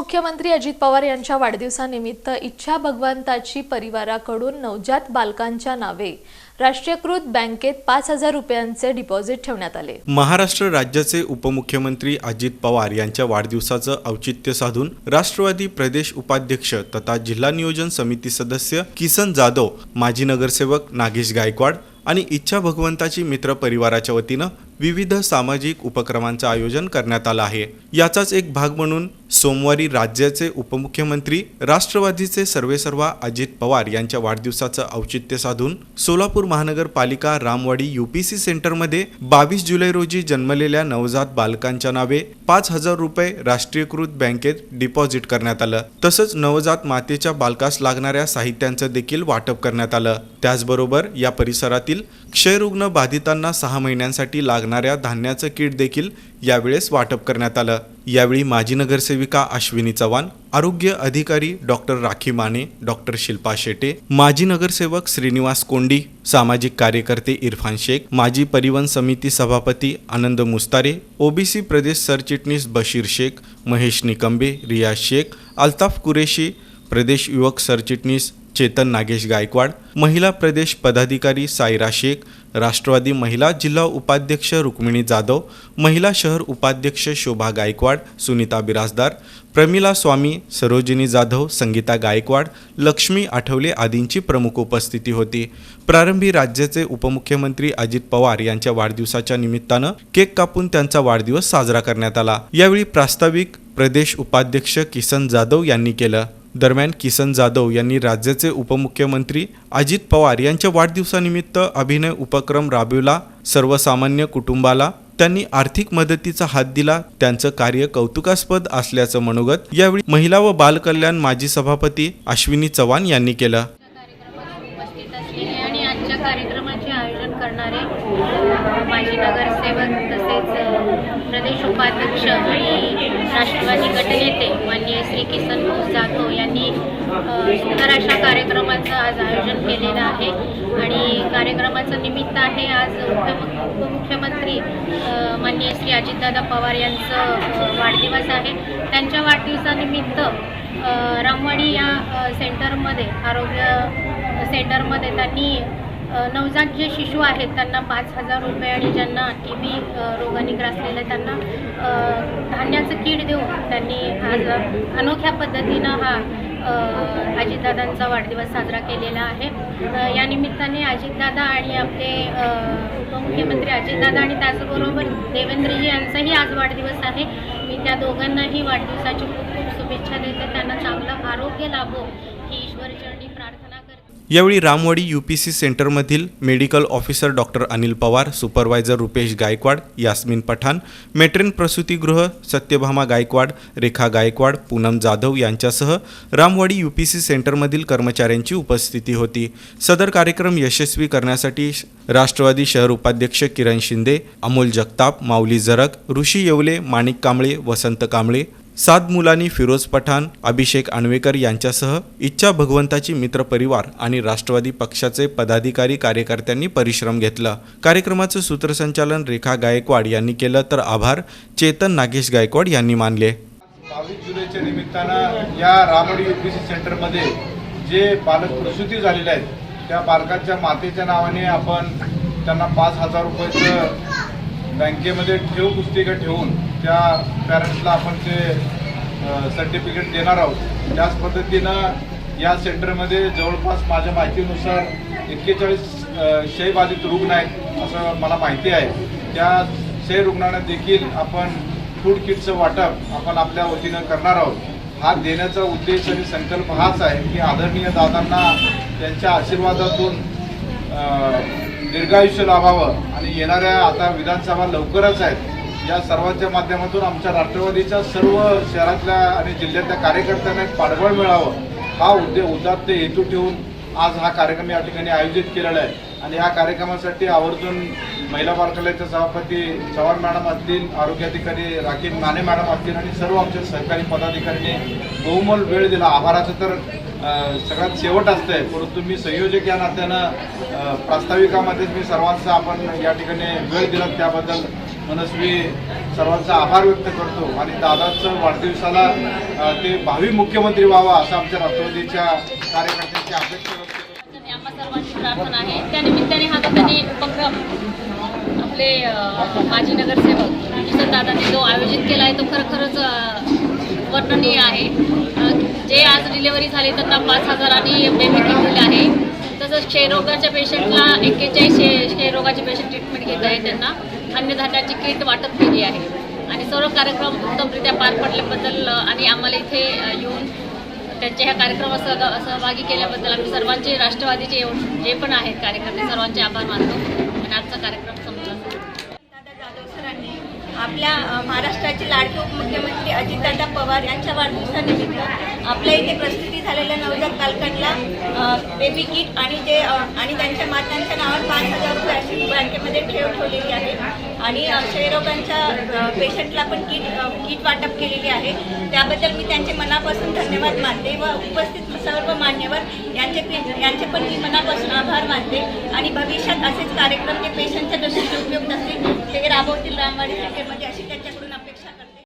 उपमुख्यमंत्री अजित पवार यांच्या वाढदिवसानिमित्त इच्छा भगवंताची परिवाराकडून नवजात बालकांच्या नावे राष्ट्रीयकृत बँकेत पाच हजार रुपयांचे डिपॉझिट ठेवण्यात आले. महाराष्ट्र राज्याचे उपमुख्यमंत्री अजित पवार यांच्या वाढदिवसाचं औचित्य साधून राष्ट्रवादी प्रदेश उपाध्यक्ष तथा जिल्हा नियोजन समिती सदस्य किसन जाधव माजी नगरसेवक नागेश गायकवाड आणि इच्छा भगवंताची मित्र परिवाराच्या वतीनं विविध सामाजिक उपक्रमांचं आयोजन करण्यात आलं आहे. याचाच एक भाग म्हणून सोमवारी राज्याचे उपमुख्यमंत्री राष्ट्रवादीचे सर्वेसर्वा अजित पवार यांच्या वाढदिवसाचं औचित्य साधून सोलापूर महानगरपालिका रामवाडी युपीसी सेंटरमध्ये बावीस जुलै रोजी जन्मलेल्या नवजात बालकांच्या नावे पाच हजार रुपये राष्ट्रीयकृत बँकेत डिपॉझिट करण्यात आलं. तसंच नवजात मातेच्या बालकास लागणाऱ्या साहित्यांचं देखील वाटप करण्यात आलं. त्याचबरोबर या परिसरातील क्षयरुग्ण बाधितांना सहा महिन्यांसाठी लागणाऱ्या धान्याचं किट देखील यावेळेस वाटप करण्यात आलं. यावेळी माजी नगरसेविका अश्विनी चव्हाण आरोग्य अधिकारी डॉक्टर राखी माने डॉक्टर शिल्पा शेटे माजी नगरसेवक श्रीनिवास कोंडी सामाजिक कार्यकर्ते इरफान शेख माजी परिवहन समिती सभापती आनंद मुस्तारे ओबीसी प्रदेश सरचिटणीस बशीर शेख महेश निकंबे रियाज शेख अल्ताफ कुरेशी प्रदेश युवक सरचिटणीस चेतन नागेश गायकवाड महिला प्रदेश पदाधिकारी सायरा शेख राष्ट्रवादी महिला जिल्हा उपाध्यक्ष रुक्मिणी जाधव महिला शहर उपाध्यक्ष शोभा गायकवाड सुनीता बिराजदार प्रमिला स्वामी सरोजिनी जाधव संगीता गायकवाड लक्ष्मी आठवले आदींची प्रमुख उपस्थिती होती. प्रारंभी राज्याचे उपमुख्यमंत्री अजित पवार यांच्या वाढदिवसाच्या निमित्तानं केक कापून त्यांचा वाढदिवस साजरा करण्यात आला. यावेळी प्रास्ताविक प्रदेश उपाध्यक्ष किसन जाधव यांनी केलं. दरम्यान किसन जाधव यांनी राज्याचे उपमुख्यमंत्री अजित पवार यांच्या वाढदिवसानिमित्त अभिनय उपक्रम राबविला. सर्वसामान्य कुटुंबाला त्यांनी आर्थिक मदतीचा हात दिला. त्यांचं कार्य कौतुकास्पद असल्याचं मनोगत यावेळी महिला व बालकल्याण माजी सभापती अश्विनी चव्हाण यांनी केलं. आजच्या कार्यक्रमाचे आयोजन करणारे माजी नगरसेवक तसेच प्रदेश उपाध्यक्ष आणि राष्ट्रवादी गटनेते माननीय श्री किसन भाऊ जाधव यांनी सुंदर अशा कार्यक्रमाचं आज आयोजन केलेलं आहे. आणि कार्यक्रमाचं निमित्त आहे आज उपमुख्यमंत्री माननीय श्री अजितदादा पवार यांचं वाढदिवस आहे. त्यांच्या वाढदिवसानिमित्त रामवाडी या सेंटरमध्ये आरोग्य सेंटरमध्ये त्यांनी नवजात जे शिशू आहेत त्यांना पाच हजार रुपये आणि ज्यांना टी बी रोगाने ग्रासलेले त्यांना धान्याचं कीड देऊन त्यांनी आज अनोख्या पद्धतीनं हा अजितदादांचा वाढदिवस साजरा केलेला आहे. या निमित्ताने अजितदादा आणि आपले उपमुख्यमंत्री अजितदादा आणि त्याचबरोबर देवेंद्रजी यांचाही आज वाढदिवस आहे. मी त्या दोघांनाही वाढदिवसाची खूप खूप शुभेच्छा देते. त्यांना चांगलं आरोग्य लाभो ही ईश्वरचरणी यावेळी Ramwadi U P C सेंटरमधील medical officer doctor Anil Pawar supervisor Rupesh Gaikwad Yasmin Pathan matron प्रसूतीगृह Satyabhama Gaikwad Rekha Gaikwad Poonam Jadhav यांच्यासह रामवाडी यू पी सी सेंटरमधील कर्मचाऱ्यांची उपस्थिती होती. सदर कार्यक्रम यशस्वी करण्यासाठी राष्ट्रवादी शहर उपाध्यक्ष किरण शिंदे अमोल जगताप माऊली जरक ऋषी येवले माणिक कांबळे वसंत कांबळे सात मुलांनी फिरोज पठाण अभिषेक आणवेकर यांच्यासह इच्छा भगवंताची मित्र परिवार आणि राष्ट्रवादी पक्षाचे पदाधिकारी कार्यकर्त्यांनी परिश्रम घेतला. कार्यक्रमाचं सूत्रसंचालन रेखा गायकवाड यांनी केलं तर आभार चेतन नागेश गायकवाड यांनी मानले. बावीस जुलैच्या निमित्तानं या रामडी युपीसी सेंटरमध्ये जे बालक प्रसूती झालेले आहेत त्या बालकांच्या मातेच्या नावाने आपण त्यांना पाच हजार रुपयाचं बँकेमध्ये ठेव पुस्तिका ठेवून त्या पॅरेंट्सला आपण ते सर्टिफिकेट देणार आहोत त्याच पद्धतीनं या सेंटरमध्ये जवळपास माझ्या माहितीनुसार एक्केचाळीस क्षयबाधित रुग्ण आहेत असं मला माहिती आहे. त्या क्षय रुग्णांना देखील आपण फूड किटचं वाटप आपण आपल्या वतीनं करणार आहोत. हा देण्याचा उद्देश आणि संकल्प हाच आहे की आदरणीय दादांना त्यांच्या आशीर्वादातून दीर्घायुष्य लाभावं. आणि येणाऱ्या आता विधानसभा लवकरच आहेत. या सर्वांच्या माध्यमातून आमच्या राष्ट्रवादीच्या सर्व शहरातल्या आणि जिल्ह्यातल्या कार्यकर्त्यांना एक पाठबळ मिळावं. हा उद्दे उदात्त हेतू ठेवून आज हा कार्यक्रम या ठिकाणी आयोजित केलेला आहे. आणि या कार्यक्रमासाठी आवर्जून महिला बालकल्याच्या सभापती चव्हाण मॅडम असतील आरोग्य अधिकारी राखीन माने मॅडम असतील आणि सर्व आमच्या सहकारी पदाधिकाऱ्यांनी बहुमोल वेळ दिला. आभाराचं तर सगळ्यात शेवट असतंय. परंतु मी संयोजक या नात्यानं प्रास्ताविकामध्येच मी सर्वांचा आपण या ठिकाणी वेळ दिला त्याबद्दल मनस्वी सर्वांचा आभार व्यक्त करतो. आणि दादाचं वाढदिवसाला ते भावी मुख्यमंत्री व्हावा असं आमच्या राष्ट्रवादीच्या कार्यकर्त्यांची अपेक्षा व्यक्त करतो. आणि आम्हा सर्वांची प्रार्थना आहे. त्यानिमित्ताने हा त्यांनी उपक्रम आपले माजी नगरसेवक किसन दादांनी जो आयोजित केला आहे तो खरोखरच वर्णनीय आहे. जे आज डिलेवरी झाली त्यांना पाच हजारांनी पेमेंट घेतलेले आहे. तसंच क्षयरोगाच्या पेशंटला एक्केचाळीस क्षयरोगाचे पेशंट ट्रीटमेंट घेत आहे त्यांना. अन्नधान्याची किट वाटप केली आहे. आणि सर्व कार्यक्रम उत्तमरित्या पार पडल्याबद्दल आणि आम्हाला इथे येऊन त्यांच्या ह्या कार्यक्रमात सह सहभागी केल्याबद्दल आम्ही सर्वांचे राष्ट्रवादीचे येऊन जे पण आहेत कार्यकर्ते सर्वांचे आभार मानतो. आणि आजचा कार्यक्रम संपला. दादा जाधव सरांनी आपल्या महाराष्ट्राचे लाडके उपमुख्यमंत्री अजितदादा पवार यांच्या वाढदिवसानिमित्त आपल्या इथे प्रस्तुती झालेल्या नवजात बालकांना बेबी किट आणि जे आणि त्यांच्या मातांच्या नावावर पाच हजार रुपये अशी बँकेमध्ये ठेव ठेवलेली आहे. आणि क्षयरोगांच्या पेशंटला पण किट किट वाटप केलेली आहे. त्याबद्दल मी त्यांचे मनापासून धन्यवाद मानते व उपस्थित सर्व मान्यवर यांचे यांचे पण मी मनापासून आभार मानते. आणि भविष्यात असेच कार्यक्रम ते पेशंटच्या दृष्टीने उपयुक्त असतील ते राबवतील रामवाडी सेक्टरमध्ये अशी त्यांच्याकडून